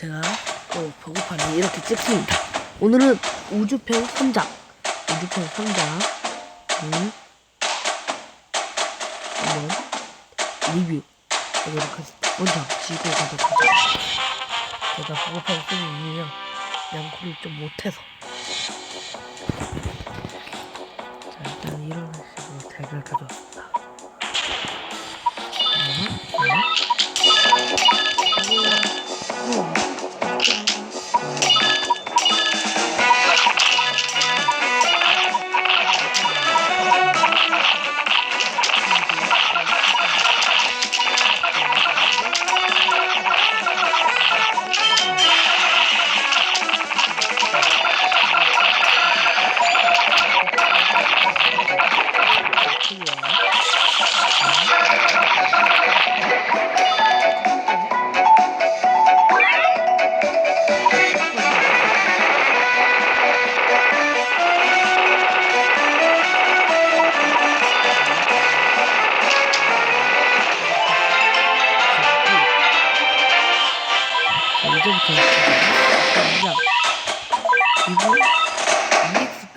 제가 또 버그판을 이렇게 찍습니다. 오늘은 우주편 3장, 우주편 3장, 음, 한번 리뷰 해보도록 하겠습니다. 먼저 지고 가도록 하겠습니다. 제가 버그판 쓰는 이유는 양코를 좀 못해서. 자, 일단 이런 식으로 덱을 가져왔습니다. 자, 자.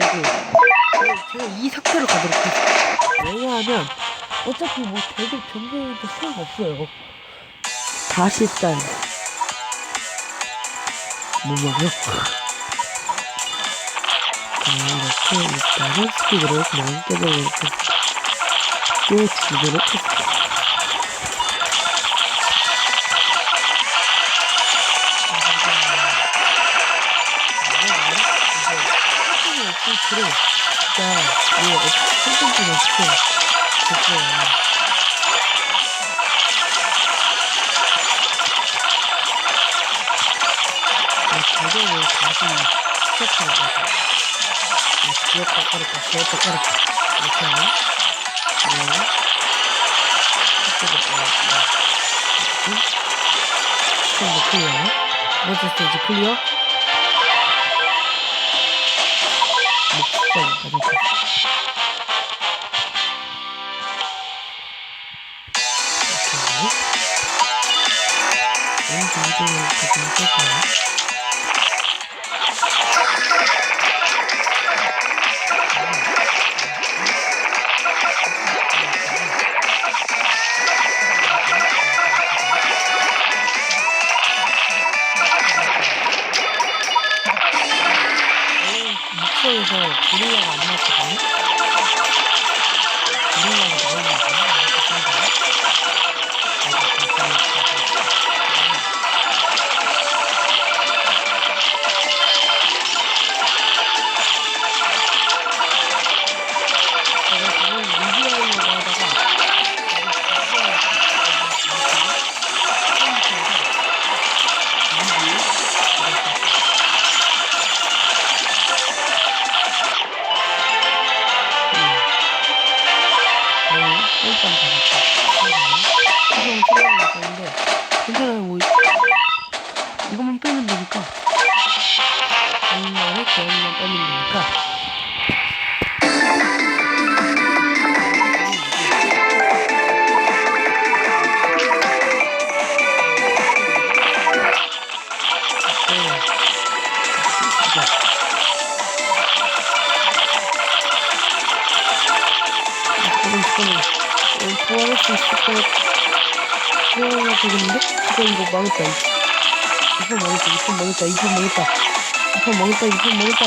빼고 제가 이 상태로 가도록 하겠습니다. 왜냐하면 어차피 뭐 대결 변경해도 소용없어요. 다시 일단 뭐냐고요? 자 이렇게 일단은 스피드로 그냥 깨보도록 하겠습니다. 깨주 진짜 뭐 컨텐츠가 없어 됐어요. 가격을 다시 시작하는 거죠. 귀엽다 까르까 귀엽다 까르까 이렇게 하면 네. 이쪽으로 까르까 이렇게 스테이지 클리어 두 번째 스테이지 클리어 이렇게 어느 정도를 가지고 쓸까요? 목소에서 고릴라가 안 나왔거든요? 고릴라가 나오는 거야? 장난을 개만 빼면 되니까. 잠깐만 잠깐만 어, 도와줄 수 있을 되겠는데? 이거 이거 망했다 이거 망했다 이거 망했다 이거 망했다 이거 망했다 이거 망했다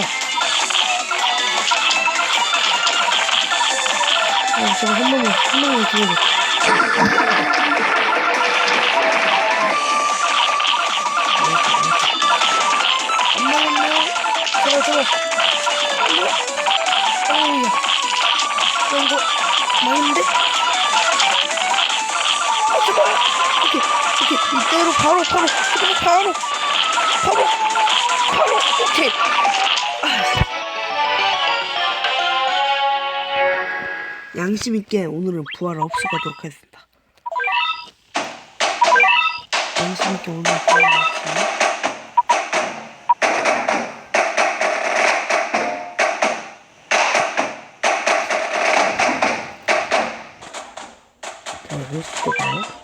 아 제가 한 번만 한 번만 죽여줘. 안 망했네 제발 제발 어우야. 야 이거 망했는데? 아 제발 오케이 오케이. 이대로 바로 바로 바로 바로. 바로 아, 양심 있게 오늘은 부활 없이 가도록 하겠습니다. 양심 있게 오늘 부활 없이 자, 리스트가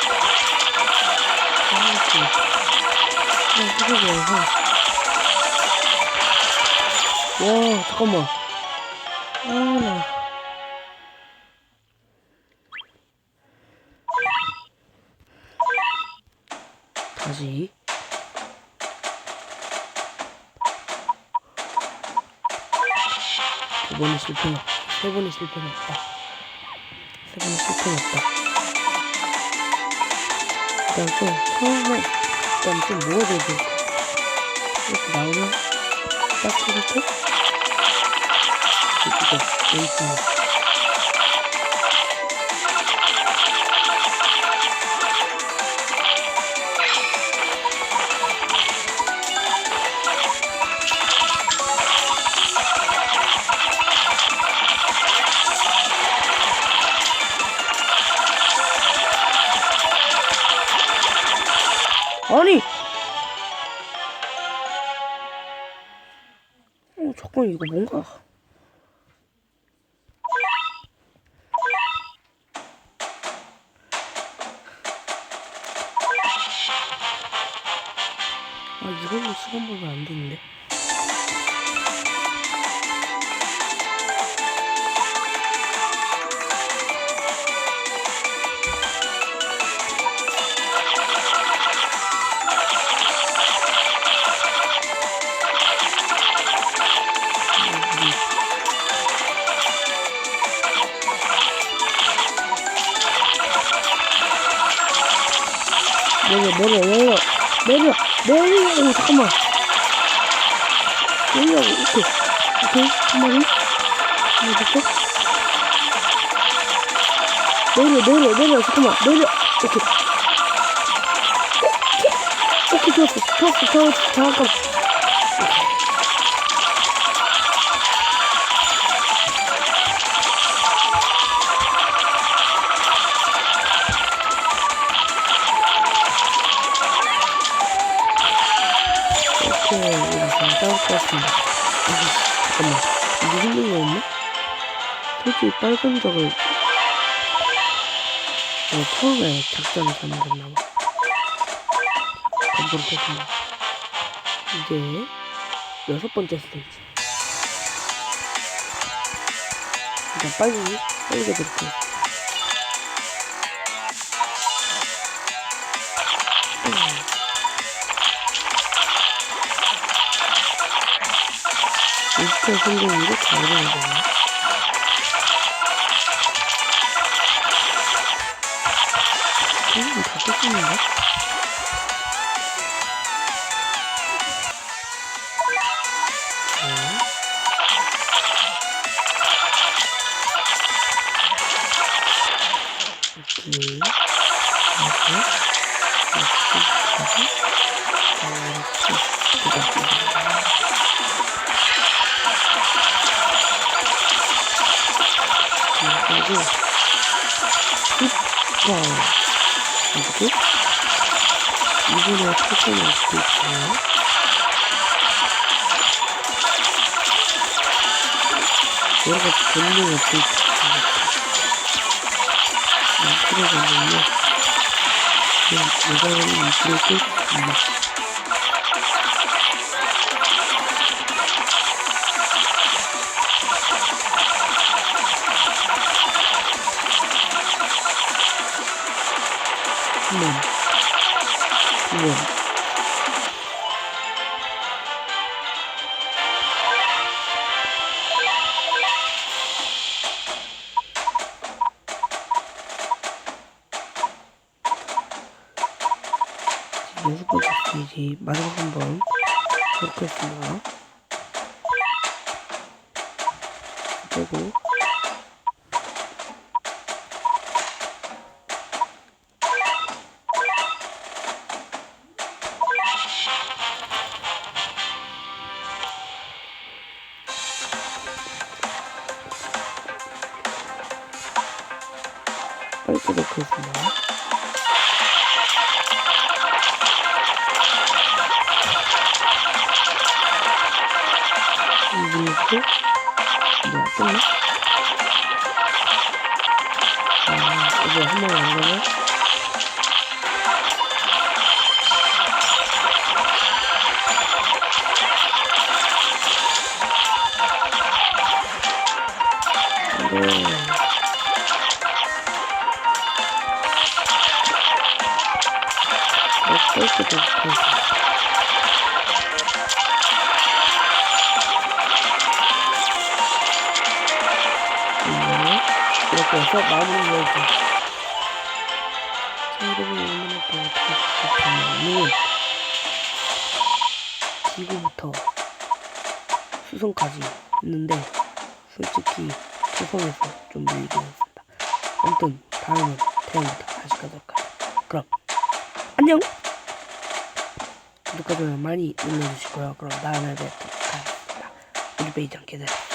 이렇게. 아, 이거 뭐야, 와, 잠깐만. 아, 나. 다시. 두 번의 실패가, 세 번의 실패가 없다. 세 번의 실패가 없다. 일단 좀, 처음에, 일단 좀 될까? 이렇게 나오면, 딱 이렇게, 이거, 왼쪽. 아니! 어, 잠깐, 이거 뭔가. 아, 이걸로 시간 보면 안 되는데. 내려, 내려, 내려, 내려, 내려, 오, 잠깐만. 내려, 이렇게. 오케이, 한 마리. 이렇게. 내려, 내려, 내려, 잠깐만, 내려. 이렇게. 오케이, 오케이, 좋았어. 좋았어, 좋았어, 잠깐. 오 따올 것. 여기, 잠깐만. 이거 힘든 거였나? 솔직히 빨간 적을, 어, 처음에 작전을 잘못했나 봐. 가보도록 하겠습니다. 이제, 여섯 번째 스테이지. 일단 빨리, 빨리 해드릴게요. 이스터 성공으로 가을을 거네. 음, 다 뜯기는데? 네. 다시. 그리고 숫자 그리고 이분의 패턴이 어떻게? 여러 가지 본능이 어떻게 있어요? 그러거든요. 여자는 이쪽을 끌습니다. 스테이지 마지막 한번 해보겠습니다. 빼고 이분도 뭐야 끝나? 아 이제 이렇게 해서 마무리 해야지. 자, 여러분, 오늘은 됐냐면, 지구부터 수성까지 있는데, 솔직히 수성에서 좀 밀리긴 했습니다. 아무튼, 다음은 태양부터 다시 가도록 할게요. 그럼, 안녕! 구독과 좋아요 많이 눌러주시고요. 그럼 다음에 뵙도록 하겠습니다. 우리 베이장 기다려.